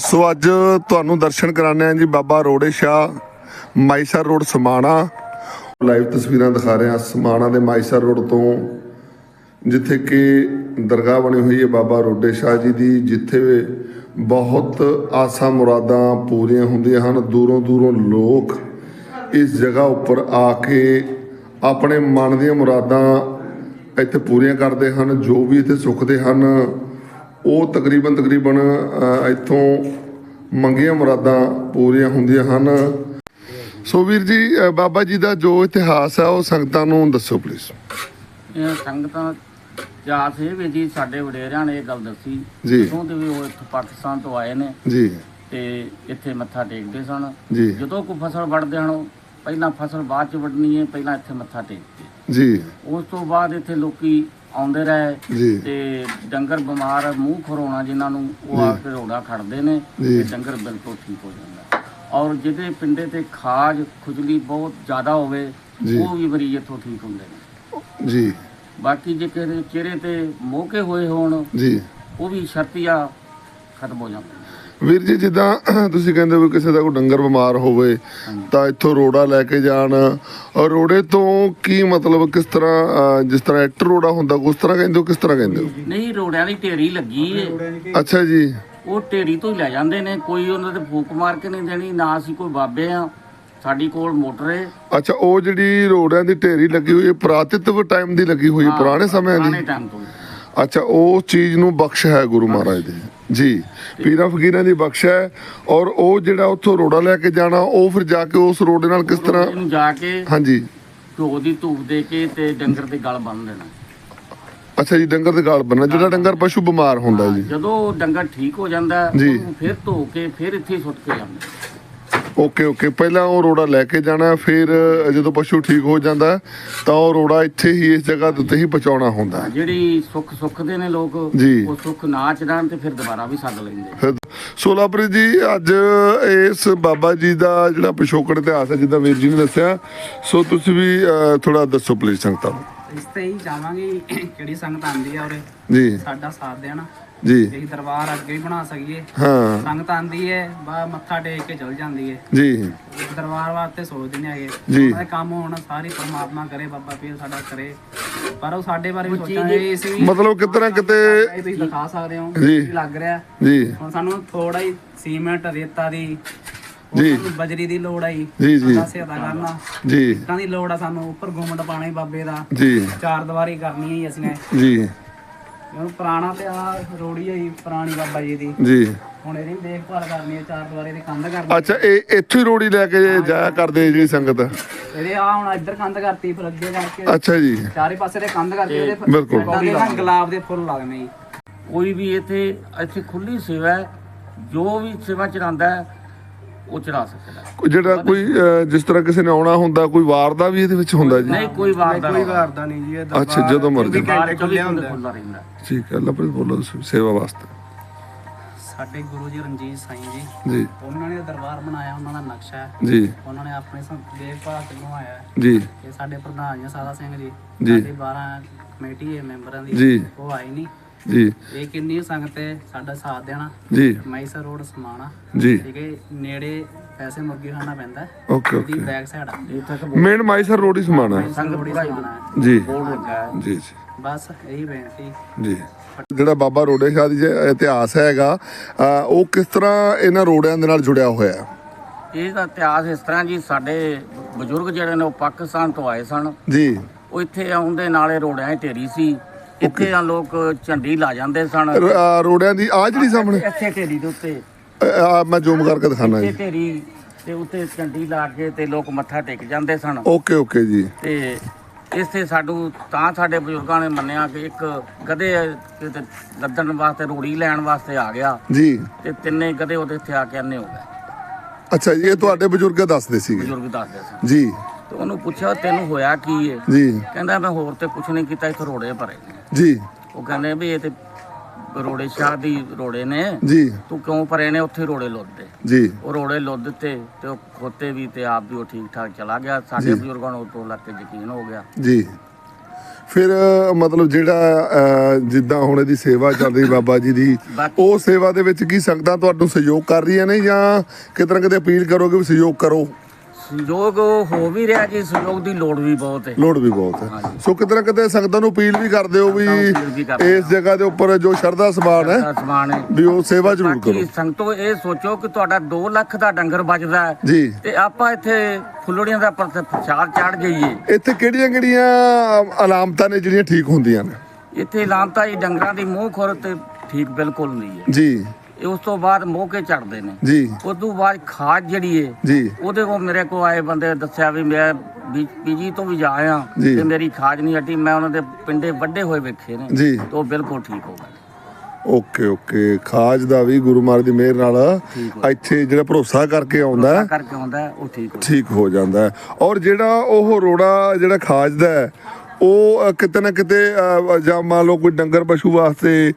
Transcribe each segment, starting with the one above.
ਸੋ ਅੱਜ ਤੁਹਾਨੂੰ ਦਰਸ਼ਨ ਕਰਾਣੇ ਆ ਜੀ ਬਾਬਾ ਰੋੜੇ ਸ਼ਾਹ, ਮਾਈਸਰ ਰੋਡ ਸਮਾਣਾ। ਲਾਈਵ ਤਸਵੀਰਾਂ ਦਿਖਾ ਰਹੇ ਹਾਂ ਸਮਾਣਾ ਦੇ ਮਾਈਸਰ ਰੋਡ ਤੋਂ, ਜਿੱਥੇ ਕਿ ਦਰਗਾਹ ਬਣੀ ਹੋਈ ਹੈ ਬਾਬਾ ਰੋਡੇ ਸ਼ਾਹ ਜੀ ਦੀ, ਜਿੱਥੇ ਬਹੁਤ ਆਸਾਂ ਮੁਰਾਦਾਂ ਪੂਰੀਆਂ ਹੁੰਦੀਆਂ ਹਨ, ਦੂਰੋਂ ਦੂਰੋਂ ਲੋਕ ਇਸ ਜਗ੍ਹਾ ਉੱਪਰ ਆ ਕੇ ਆਪਣੇ ਮਨ ਦੀਆਂ ਮੁਰਾਦਾਂ ਇੱਥੇ ਪੂਰੀਆਂ ਕਰਦੇ ਹਨ, ਜੋ ਵੀ ਇੱਥੇ ਸੁੱਖਦੇ ਹਨ। ਉਹ ਤਕਰੀਬਨ ਤਕਰੀਬਨ ਇੱਥੋਂ ਮੰਗੀਆਂ ਮੁਰਾਦਾਂ ਪੂਰੀਆਂ ਹੁੰਦੀਆਂ ਹਨ। ਸੋ ਵੀਰ ਜੀ ਬਾਬਾ ਜੀ ਦਾ ਜੋ ਇਤਿਹਾਸ ਹੈ ਉਹ ਸੰਗਤਾਂ ਨੂੰ ਦੱਸੋ ਪਲੀਜ਼ ਇਹ ਸੰਗਤਾਂ ਜਾਸ ਇਹ ਵੀ ਜੀ ਸਾਡੇ ਵਡੇਰਿਆਂ ਨੇ ਇਹ ਗੱਲ ਦੱਸੀ। ਜੀ। ਜਦੋਂ ਦੇ ਵੀ ਉਹ ਇੱਥੋਂ ਪਾਕਿਸਤਾਨ ਤੋਂ ਆਏ ਨੇ। ਜੀ। ਤੇ ਇੱਥੇ ਮੱਥਾ ਟੇਕਦੇ ਸਨ। ਜਦੋਂ ਕੋਈ ਫਸਲ ਵੱਢਦੇ ਹਨ ਪਹਿਲਾਂ ਫਸਲ ਬਾਅਦ ਚ ਵੱਢਣੀ ਹੈ ਪਹਿਲਾਂ ਇੱਥੇ ਮੱਥਾ ਟੇਕਦੇ। ਜੀ। ਉਸ ਤੋਂ ਬਾਅਦ ਇੱਥੇ ਲੋਕੀ ਆਉਂਦੇ ਰਹੇ ਜੀ। ਤੇ ਡੰਗਰ ਬਿਮਾਰ ਮੂੰਹ ਖਰੋਣਾ ਜਿਨ੍ਹਾਂ ਨੂੰ ਉਹ ਆ ਕੇ ਰੋੜਾ ਖੜਦੇ ਨੇ ਜੀ। ਤੇ ਡੰਗਰ ਬਿਲਕੁਲ ਠੀਕ ਹੋ ਜਾਂਦਾ। ਔਰ ਜਿਹਦੇ ਪਿੰਡੇ ਤੇ ਖਾਜ ਖੁਜਲੀ ਬਹੁਤ ਜ਼ਿਆਦਾ ਹੋਵੇ ਜੀ। ਉਹ ਵੀ ਮਰੀਜ਼ ਇੱਥੋਂ ਠੀਕ ਹੁੰਦੇ ਨੇ। ਜੀ। ਬਾਕੀ ਜੇ ਕਿਸੇ ਦੇ ਚਿਹਰੇ ਤੇ ਮੋਕੇ ਹੋਏ ਹੋਣ ਜੀ। ਉਹ ਵੀ ਸ਼ਰਤੀਆ ਖਤਮ ਹੋ ਜਾਂਦੇ ਵੀਰ ਜੀ ਜਿੱਦਾਂ ਤੁਸੀਂ ਕਹਿੰਦੇ ਹੋ ਕਿਸੇ ਦਾ ਕੋਈ ਡੰਗਰ ਬਿਮਾਰ ਹੋਵੇ ਤਾਂ ਇੱਥੋਂ ਰੋੜਾ ਲੈ ਕੇ ਜਾਣ। ਔਰ ਰੋੜੇ ਤੋਂ ਕੀ ਮਤਲਬ ਕਿਸ ਤਰ੍ਹਾਂ ਜਿਸ ਤਰ੍ਹਾਂ ਐਕਟਰ ਰੋੜਾ ਹੁੰਦਾ ਉਸ ਤਰ੍ਹਾਂ ਕਹਿੰਦੇ ਹੋ ਕਿਸ ਤਰ੍ਹਾਂ ਕਹਿੰਦੇ ਹੋ? ਨਹੀਂ ਰੋੜਿਆਂ ਦੀ ਢੇਰੀ ਲੱਗੀ ਏ। ਅੱਛਾ ਜੀ। ਉਹ ਢੇਰੀ ਤੋਂ ਹੀ ਲੈ ਜਾਂਦੇ ਨੇ। ਕੋਈ ਉਹਨਾਂ ਤੇ ਫੂਕ ਮਾਰ ਕੇ ਨਹੀਂ ਦੇਣੀ ਨਾ ਅਸੀਂ ਕੋਈ ਬਾਬੇ ਆ। ਸਾਡੀ ਕੋਲ ਮੋਟਰ ਏ। ਅੱਛਾ ਉਹ ਜਿਹੜੀ ਰੋੜਿਆਂ ਦੀ ਢੇਰੀ ਲੱਗੀ ਹੋਈ ਹੈ ਪ੍ਰਾਤਿਤਵ ਟਾਈਮ ਦੀ ਲੱਗੀ ਹੋਈ ਹੈ ਪੁਰਾਣੇ ਪੁਰਾਣੇ ਦੀ? ਟਾਈਮ ਤੋਂ। ਅੱਛਾ ਉਹ ਚੀਜ਼ ਨੂੰ ਬਖਸ਼ ਹੈ ਗੁਰੂ ਮਹਾਰਾਜ ਦੀ। ਜੀ ਪੀਰਾਂ ਫਕੀਰਾਂ ਦੀ ਬਖਸ਼ ਹੈ ਔਰ ਉਹ ਜਿਹੜਾ ਉੱਥੋਂ ਰੋੜਾ ਲੈ ਕੇ ਜਾਣਾ ਉਹ ਫਿਰ ਜਾ ਕੇ ਉਸ ਰੋੜੇ ਨਾਲ ਕਿਸ ਤਰ੍ਹਾਂ? ਜਾ ਕੇ ਹਾਂਜੀ। ਘਿਓ ਦੀ ਧੂਪ ਦੇ ਕੇ ਤੇ ਡੰਗਰ ਦੇ ਗਲ ਬੰਨ ਦੇਣਾ। ਅੱਛਾ ਜੀ ਡੰਗਰ ਦੇ ਗਾਲ ਬੰਨਣਾ ਜਿਹੜਾ ਡੰਗਰ ਪਸ਼ੂ ਬਿਮਾਰ ਹੁੰਦਾ ਜੀ। ਜਦੋਂ ਡੰਗਰ ਠੀਕ ਹੋ ਜਾਂਦਾ। ਉਹਨੂੰ ਫਿਰ ਧੋ ਕੇ ਫਿਰ ਇੱਥੇ ਸੁੱਟ ਕੇ ਜਾਂਦੇ। Okay okay. ਪਹਿਲਾਂ ਉਹ ਰੋੜਾ ਲੈ ਕੇ ਜਾਣਾ ਫਿਰ ਜਦੋਂ ਪਸ਼ੂ ਠੀਕ ਹੋ ਜਾਂਦਾ ਤਾਂ ਉਹ ਰੋੜਾ ਇੱਥੇ ਹੀ ਇਸ ਜਗ੍ਹਾ ਦੇ ਉੱਤੇ ਹੀ ਪਹੁੰਚਾਉਣਾ ਹੁੰਦਾ ਜਿਹੜੀ ਸੁੱਖ ਸੁੱਖਦੇ ਨੇ ਲੋਕ ਜੀ। ਉਹ ਸੁੱਖ ਨਾ ਚੜਾਣ ਤੇ ਫਿਰ ਦੁਬਾਰਾ ਵੀ ਸੱਦ ਲੈਂਦੇ। ਫਿਰ ਸੋਲਾਪੁਰੀ ਜੀ ਅੱਜ ਇਸ ਬਾਬਾ ਜੀ ਦਾ ਜਿਹੜਾ ਪਿਛੋਕੜ ਇਤਿਹਾਸ ਹੈ ਜਿੱਦਾਂ ਵੀਰ ਜੀ ਨੇ ਦੱਸਿਆ ਸੋ ਤੁਸੀਂ ਵੀ ਥੋੜਾ ਦੱਸੋ ਪਲੀਜ਼ ਸੰਗਤਾਂ ਨੂੰ। ਇਸ ਤੇ ਹੀ ਜਾਵਾਂਗੇ ਕਿਹੜੀ ਸੰਗਤ ਆਂਦੀ ਆ ਉਰੇ। ਜੀ। ਸਾਡਾ ਸਾਥ ਦੇਣਾ। ਜੀ। ਅਸੀਂ ਦਰਬਾਰ ਅੱਗੇ ਵੀ ਬਣਾ ਸਕੀਏ। ਹਾਂ। ਸੰਗਤ ਆਂਦੀ ਹੈ ਬਾ ਮੱਥਾ ਟੇਕ ਕੇ ਚਲ ਜਾਂਦੀ ਹੈ ਜੀ। ਦਰਬਾਰ ਵਾਸਤੇ ਸੋਚਦੇ ਨਹੀਂ ਹੈਗੇ। ਜੀ। ਕੰਮ ਹੋਣ ਸਾਰੀ ਪਰਮਾਤਮਾ ਕਰੇ ਬਾਬਾ ਪੀਰ ਸਾਡਾ ਕਰੇ। ਪਰ ਉਹ ਸਾਡੇ ਬਾਰੇ ਵੀ ਸੋਚਾਂਗੇ ਇਸ ਵੀ ਮਤਲਬ ਕਿਤੇ ਨਾ ਕਿਤੇ ਤੁਸੀਂ ਦਿਖਾ ਸਕਦੇ ਹੋ ਜੀ। ਲੱਗ ਰਿਹਾ। ਜੀ। ਹੁਣ ਸਾਨੂੰ ਥੋੜਾ ਹੀ ਸੀਮੈਂਟ ਰੇਤਾ ਦੀ ਜੀ। ਬਜਰੀ ਦੀ ਲੋੜ ਆਈ ਜੀ, ਜੀ। ਸਹਾਇਤਾ ਕਰਨਾ। ਜੀ। ਇੱਟਾਂ ਦੀ ਲੋੜ ਆ ਸਾਨੂੰ ਉੱਪਰ ਗੁੰਮਟ ਪਾਣਾ ਹੀ ਬਾਬੇ ਦਾ। ਜੀ। ਚਾਰ ਦੀਵਾਰੀ ਕਰਨੀ ਹੈ ਅਸੀਂ ਨੇ। ਜੀ। ਹੁਣ ਪੁਰਾਣਾ ਤੇ ਆ ਰੋੜੀ ਹੋਈ ਪੁਰਾਣੀ ਬਾਬਾ ਜੀ ਦੀ। ਜੀ। ਹੁਣ ਇਹਦੀ ਦੇਖਭਾਲ ਕਰਨੀ ਹੈ ਚਾਰ ਦੀਵਾਰੀ ਦੀ ਕੰਧ ਕਰਨੀ ਅੱਛਾ ਇਹ ਇੱਥੇ ਹੀ ਰੋੜੀ ਲੈ ਕੇ ਜਾਇਆ ਕਰਦੇ ਜਿਹੜੀ ਸੰਗਤ? ਇਹਦੇ ਆ ਹੁਣ ਇੱਧਰ ਕੰਧ ਕਰਤੀ ਫਿਰ ਅੱਗੇ ਜਾ ਕੇ ਅੱਛਾ ਜੀ। ਚਾਰੇ ਪਾਸੇ ਤੇ ਕੰਧ ਕਰਤੀ ਉਹਦੇ ਬਿਲਕੁਲ। ਦੇ ਗੁਲਾਬ ਦੇ ਫੁੱਲ ਲੱਗਣੇ ਜੀ। ਕੋਈ ਵੀ ਇੱਥੇ ਇੱਥੇ ਖੁੱਲੀ ਸੇਵਾ ਹੈ। ਜੋ ਵੀ ਸੇਵਾ ਚੜਾਉਂਦਾ ਹੈ ਉਹ ਚੜਾ ਸਕਦਾ। ਕੋਈ ਜਿਹੜਾ ਕੋਈ ਅਹ, ਜਿਸ ਤਰ੍ਹਾਂ ਕਿਸੇ ਨੇ ਆਉਣਾ ਹੁੰਦਾ ਕੋਈ ਵਾਰ ਦਾ ਵੀ ਇਹਦੇ ਵਿੱਚ ਹੁੰਦਾ ਜੀ? ਨਹੀਂ ਕੋਈ ਵਾਰ ਦਾ ਨਹੀਂ ਕਰਦਾ ਨਹੀਂ। ਜੀ ਇਹ ਅੱਛਾ ਜਦੋਂ ਮਰਜ਼ੀ। ਬਾਹਰ ਖੁੱਲਿਆ ਹੁੰਦਾ। ਖੁੱਲਾ ਰਹਿੰਦਾ ਠੀਕ ਹੈ ਅੱਲਾ ਪਰ ਬੋਲੋ ਤੁਸੀਂ ਸੇਵਾ ਵਾਸਤੇ। ਸਾਡੇ ਗੁਰੂ ਜੀ ਰਣਜੀਤ ਸਾਈਂ ਜੀ ਜੀ। ਉਹਨਾਂ ਨੇ ਦਰਬਾਰ ਬਣਾਇਆ ਉਹਨਾਂ ਦਾ ਨਕਸ਼ਾ ਹੈ। ਜੀ। ਉਹਨਾਂ ਨੇ ਆਪਣੇ ਸੰ ਦੇਖਭਾਲ ਤੇ ਬਣਵਾਇਆ ਹੈ। ਜੀ। ਇਹ ਸਾਡੇ ਪ੍ਰਧਾਨ ਜੀ ਸਾਦਾ ਸਿੰਘ ਜੀ ਜੀ। ਸਾਡੀ 12 ਕਮੇਟੀ ਹੈ ਮੈਂਬਰਾਂ ਦੀ ਜੀ। ਉਹ ਆਈ ਨਹੀਂ ਜੀ। ਇਹ ਕਿੰਨੀ ਸੰਗਤ ਹੈ ਸਾਡਾ ਸਾਥ ਦੇਣਾ। ਜੀ। ਮਾਈਸਰ ਰੋਡ ਸਮਾਣਾ। ਜੀ। ਠੀਕ ਹੈ ਨੇੜੇ ਪੈਸੇ ਮੁਰਗੀ ਖਾਣਾ ਪੈਂਦਾ। Okay okay. ਬੈਕ ਸਾਈਡ ਆ। ਮੇਨ ਮਾਈਸਰ ਰੋਡ ਹੀ ਸਮਾਣਾ ਹੈ। ਸੰਗਤ ਹੈ। ਜੀ। ਜੀ ਜੀ। ਬਸ ਇਹੀ ਬੇਨਤੀ। ਜੀ। ਜਿਹੜਾ ਬਾਬਾ ਰੋੜੇ ਸ਼ਾਹ ਦੀ ਜੇ ਇਤਿਹਾਸ ਹੈਗਾ ਉਹ ਕਿਸ ਤਰ੍ਹਾਂ ਇਹਨਾਂ ਰੋੜਿਆਂ ਦੇ ਨਾਲ ਜੁੜਿਆ ਹੋਇਆ ਹੈ? ਇਹ ਦਾ ਇਤਿਹਾਸ ਇਸ ਤਰ੍ਹਾਂ ਜੀ ਸਾਡੇ ਬਜ਼ੁਰਗ ਜਿਹੜੇ ਨੇ ਉਹ ਪਾਕਿਸਤਾਨ ਤੋਂ ਆਏ ਸਨ। ਜੀ। ਉਹ ਇੱਥੇ ਆਉਂਦੇ ਨਾਲੇ ਰੋੜਿਆਂ 'ਚ ਢੇਰੀ ਸੀ। ਇੱਥੇ ਆ ਲੋਕ ਝੰਡੀ ਲਾ ਜਾਂਦੇ ਸਨ। ਰ- ਰੋੜਿਆਂ ਦੀ ਆ ਜਿਹੜੀ ਸਾਹਮਣੇ। ਇੱਥੇ ਢੇਰੀ ਦੇ ਉੱਤੇ। ਆਹ ਮੈਂ ਜ਼ੂਮ ਕਰਕੇ ਦਿਖਾਣਾ ਇੱਥੇ ਜੀ ਢੇਰੀ ਤੇ ਉੱਤੇ ਝੰਡੀ ਲਾ ਕੇ ਤੇ ਲੋਕ ਮੱਥਾ ਟੇਕ ਜਾਂਦੇ ਸਨ। ਓਕੇ ਓਕੇ ਜੀ। ਤੇ ਇਸੇ ਸਾਡੂ ਤਾਂ ਸਾਡੇ ਬਜ਼ੁਰਗਾਂ ਨੇ ਮੰਨਿਆ ਕਿ ਇੱਕ ਗਧੇ ਕਿਤੇ ਲੱਦਣ ਵਾਸਤੇ ਰੂੜੀ ਲੈਣ ਵਾਸਤੇ ਆ ਗਿਆ। ਜੀ। ਤੇ ਤਿੰਨੇ ਗਧੇ ਉਹਦੇ ਇੱਥੇ ਆ ਕੇ ਅੰਨੇ ਹੋ ਗਏ। ਅੱਛਾ ਜੀ ਇਹ ਤੁਹਾਡੇ ਬਜ਼ੁਰਗ ਦੱਸਦੇ ਸੀਗੇ? ਬਜ਼ੁਰਗ ਦੱਸਦੇ ਸਨ। ਜੀ। ਤੇ ਉਹਨੂੰ ਪੁੱਛਿਆ ਤੈਨੂੰ ਹੋਇਆ ਕੀ ਹੈ ਜੀ। ਕਹਿੰਦਾ ਮੈਂ ਹੋਰ ਤੇ ਕੁਝ ਨਹੀਂ ਕੀਤਾ ਇੱਥੇ ਰੋੜੇ ਭਰੇ। ਨੇ ਜੀ। ਉਹ ਕਹਿੰਦੇ ਵੀ ਇਹ ਤੇ ਰੋੜੇ ਸ਼ਾਹ ਦੀ ਰੋੜੇ ਨੇ। ਜੀ। ਤੂੰ ਕਿਉਂ ਭਰੇ ਨੇ? ਉੱਥੇ ਰੋੜੇ ਲੁੱਦੇ ਜੀ। ਉਹ ਰੋੜੇ ਲੁੱਦ ਤੇ ਉਹ ਖੋਤੇ ਵੀ ਤੇ ਆਪ ਵੀ ਉਹ ਠੀਕ ਠਾਕ ਚਲਾ ਗਿਆ। ਸਾਡੇ। ਬਜ਼ੁਰਗਾਂ ਨੂੰ ਤੋਂ ਲੱਗ ਕੇ ਯਕੀਨ ਹੋ ਗਿਆ। ਜੀ। ਫਿਰ ਮਤਲਬ ਜਿਹੜਾ ਜਿੱਦਾਂ ਹੁਣ ਇਹਦੀ ਸੇਵਾ ਚੱਲ ਰਹੀ ਬਾਬਾ ਜੀ ਦੀ ਉਹ ਸੇਵਾ ਦੇ ਵਿੱਚ ਕੀ ਸੰਗਤਾਂ ਤੁਹਾਨੂੰ ਸਹਿਯੋਗ ਕਰ ਰਹੀਆਂ ਨੇ ਜਾਂ ਕਿਤੇ ਨਾ ਕਿਤੇ ਅਪੀਲ ਕਰੋਗੇ ਵੀ ਸਹਿਯੋਗ ਕਰੋ? ਸਹਿਯੋਗ ਹੋ ਵੀ ਰਿਹਾ ਜੀ ਸਹਿਯੋਗ ਦੀ ਲੋੜ ਵੀ ਬਹੁਤ ਹੈ। ਲੋੜ ਵੀ ਬਹੁਤ ਹੈ। ਸੋ ਕਿਤੇ ਨਾ ਕਿਤੇ ਸੰਗਤਾਂ ਨੂੰ ਅਪੀਲ ਵੀ ਕਰਦੇ ਹੋ ਵੀ ਇਸ ਜਗ੍ਹਾ ਦੇ ਉੱਪਰ ਜੋ ਸ਼ਰਧਾ ਸਮਾਨ ਹੈ ਦਾ ਸਮਾਨ ਹੈ। ਵੀ ਉਹ ਸੇਵਾ ਜ਼ਰੂਰ ਕਰੋ। ਬਾਕੀ ਸੰਗਤੋ ਇਹ ਸੋਚੋ ਕਿ ਤੁਹਾਡਾ 2 ਲੱਖ ਦਾ ਡੰਗਰ ਬਚਦਾ ਹੈ ਜੀ। ਤੇ ਆਪਾਂ ਇੱਥੇ ਫੁੱਲੜੀਆਂ ਦਾ ਪ੍ਰਚਾਰ ਚੜ ਜਾਈਏ। ਇੱਥੇ ਕਿਹੜੀਆਂ ਕਿਹੜੀਆਂ ਅਲਾਮਤਾਂ ਨੇ ਜਿਹੜੀਆਂ ਠੀਕ ਹੁੰਦੀਆਂ ਨੇ? ਇੱਥੇ ਲਾਂਤਾ ਹੀ ਡੰਗਰਾਂ ਦੀ ਮੂੰਹ ਖੁਰ ਤੇ ਠੀਕ ਬਿਲਕੁਲ ਨਹੀਂ ਹੈ। ਜੀ। ਇਹ ਉਸ ਤੋਂ ਬਾਅਦ ਮੋਹਕੇ ਚੜਦੇ ਨੇ। ਜੀ। ਉਸ ਤੋਂ ਬਾਅਦ ਖਾਦ ਜਿਹੜੀ ਹੈ ਜੀ। ਉਹਦੇ ਕੋਲ ਮੇਰੇ ਕੋਲ ਆਏ ਬੰਦੇ ਦੱਸਿਆ ਵੀ ਮੈਂ ਪੀਜੀ ਤੋਂ ਵੀ ਜਾ ਆਇਆ ਜੀ। ਤੇ ਮੇਰੀ ਖਾਜ ਨਹੀਂ ਹਟੀ ਮੈਂ ਉਹਨਾਂ ਦੇ ਪਿੰਡੇ ਵੱਡੇ ਹੋਏ ਵੇਖੇ ਨੇ ਜੀ। ਤੇ ਉਹ ਬਿਲਕੁਲ ਠੀਕ ਹੋ ਗਏ। Okay okay. ਖਾਜ ਦਾ ਵੀ ਗੁਰੂ ਮਹਾਰਾਜ ਦੀ ਮਿਹਰ ਨਾਲ ਇੱਥੇ ਜਿਹੜਾ ਭਰੋਸਾ ਕਰਕੇ ਆਉਂਦਾ ਹੈ, ਕਰਕੇ ਆਉਂਦਾ ਹੈ, ਉਹ ਠੀਕ ਹੋ ਠੀਕ ਹੋ ਜਾਂਦਾ ਹੈ। ਔਰ ਜਿਹੜਾ ਉਹ ਰੋੜਾ ਜਿਹੜਾ ਖਾਜ ਦਾ ਹੈ ਉਹ ਕਿਤੇ ਨਾ ਕਿਤੇ ਜਾਂ ਮੰਨ ਲਓ ਕੋਈ ਡੰਗਰ ਪਸ਼ੂ ਵਾਸਤੇ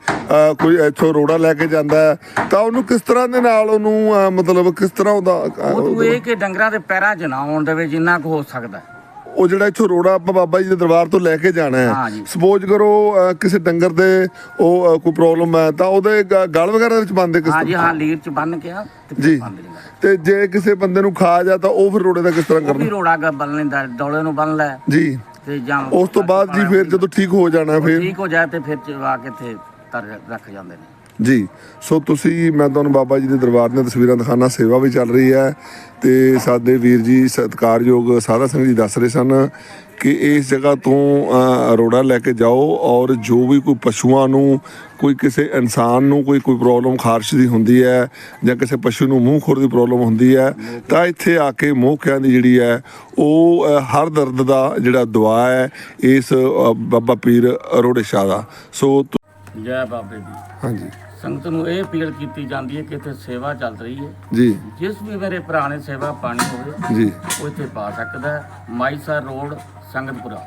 ਕੋਈ ਇੱਥੋਂ ਰੋੜਾ ਲੈ ਕੇ ਜਾਂਦਾ ਤਾਂ ਉਹਨੂੰ ਕਿਸ ਤਰ੍ਹਾਂ ਦੇ ਨਾਲ ਉਹਨੂੰ ਮਤਲਬ ਕਿਸ ਤਰ੍ਹਾਂ ਉਹਦਾ ਉਹ ਇਹ ਕਿ ਡੰਗਰਾਂ ਦੇ ਪੈਰਾਂ 'ਚ ਨਾ ਆਉਣ ਦੇਵੇ ਜਿੰਨਾ ਕੁ ਹੋ ਸਕਦਾ। ਉਹ ਜਿਹੜਾ ਇੱਥੋਂ ਰੋੜਾ ਆਪਾਂ ਬਾਬਾ ਜੀ ਦੇ ਦਰਬਾਰ ਤੋਂ ਲੈ ਕੇ ਜਾਣਾ ਹੈ। ਸਪੋਜ਼ ਕਰੋ ਕਿਸੇ ਡੰਗਰ ਦੇ ਉਹ ਕੋਈ ਪ੍ਰੋਬਲਮ ਹੈ ਤਾਂ ਉਹਦੇ ਗਲ ਵਗੈਰਾ ਵਿੱਚ ਬੰਨਦੇ ਕਿਸ ਹਾਂ ਜੀ ਹਾਂ ਲੀਰ 'ਚ ਬੰਨ ਕੇ ਆ ਜੀ। ਤੇ ਜੇ ਕਿਸੇ ਬੰਦੇ ਨੂੰ ਖਾ ਜਾ ਤਾਂ ਉਹ ਫਿਰ ਰੋੜੇ ਦਾ ਕਿਸ ਤਰ੍ਹਾਂ ਉਹ ਵੀ ਕਰਨਾ? ਰੋੜਾ ਬੰਨ ਲੈਂਦਾ ਡੋਲੇ ਨੂੰ ਬੰਨ ਲੈ। ਜੀ। ਤੇ ਜਾਂ ਉਸ ਤੋਂ ਬਾਅਦ ਜੀ ਫਿਰ ਜਦੋਂ ਠੀਕ ਹੋ ਜਾਣਾ ਫਿਰ? ਠੀਕ ਹੋ ਜਾਏ ਤੇ ਫਿਰ ਚਵਾ ਕੇ ਇੱਥੇ ਤਰ ਰੱਖ ਜਾਂਦੇ ਨੇ। ਜੀ ਸੋ ਤੁਸੀਂ ਮੈਂ ਤੁਹਾਨੂੰ ਬਾਬਾ ਜੀ ਦੇ ਦਰਬਾਰ ਦੀਆਂ ਤਸਵੀਰਾਂ ਦਿਖਾਣਾ ਸੇਵਾ ਵੀ ਚੱਲ ਰਹੀ ਹੈ ਤੇ ਸਾਡੇ ਵੀਰ ਜੀ ਸਤਿਕਾਰਯੋਗ ਸਾਧਾ ਸਿੰਘ ਜੀ ਦੱਸ ਰਹੇ ਸਨ ਕਿ ਇਸ ਜਗ੍ਹਾ ਤੋਂ ਅਰੋੜਾ ਲੈ ਕੇ ਜਾਓ ਔਰ ਜੋ ਵੀ ਕੋਈ ਪਸ਼ੂਆਂ ਨੂੰ ਕੋਈ ਕਿਸੇ ਇਨਸਾਨ ਨੂੰ ਕੋਈ ਕੋਈ ਪ੍ਰੋਬਲਮ ਖਾਰਸ਼ ਦੀ ਹੁੰਦੀ ਹੈ ਜਾਂ ਕਿਸੇ ਪਸ਼ੂ ਨੂੰ ਮੂੰਹ ਖੋਰ ਦੀ ਪ੍ਰੋਬਲਮ ਹੁੰਦੀ ਹੈ ਤਾਂ ਇੱਥੇ ਆ ਕੇ ਮੋਹਕਿਆਂ ਦੀ ਜਿਹੜੀ ਹੈ ਉਹ ਹਰ ਦਰਦ ਦਾ ਜਿਹੜਾ ਦਵਾ ਹੈ ਇਸ ਬਾਬਾ ਪੀਰ ਅਰੋੜੇ ਸ਼ਾਹ ਦਾ। ਸੋ ਜੈ ਬਾਬੇ ਦੀ। ਹਾਂਜੀ। ਸੰਗਤ ਨੂੰ ਇਹ ਅਪੀਲ ਕੀਤੀ ਜਾਂਦੀ ਹੈ ਕਿ ਇੱਥੇ ਸੇਵਾ ਚੱਲ ਰਹੀ ਹੈ। ਜੀ। ਜਿਸ ਵੀ ਮੇਰੇ ਭਰਾ ਨੇ ਸੇਵਾ ਪਾਣੀ ਹੋਵੇ ਜੀ। ਉਹ ਇੱਥੇ ਪਾ ਸਕਦਾ ਹੈ। ਮਾਈਸਰ ਰੋਡ సంగతిపురం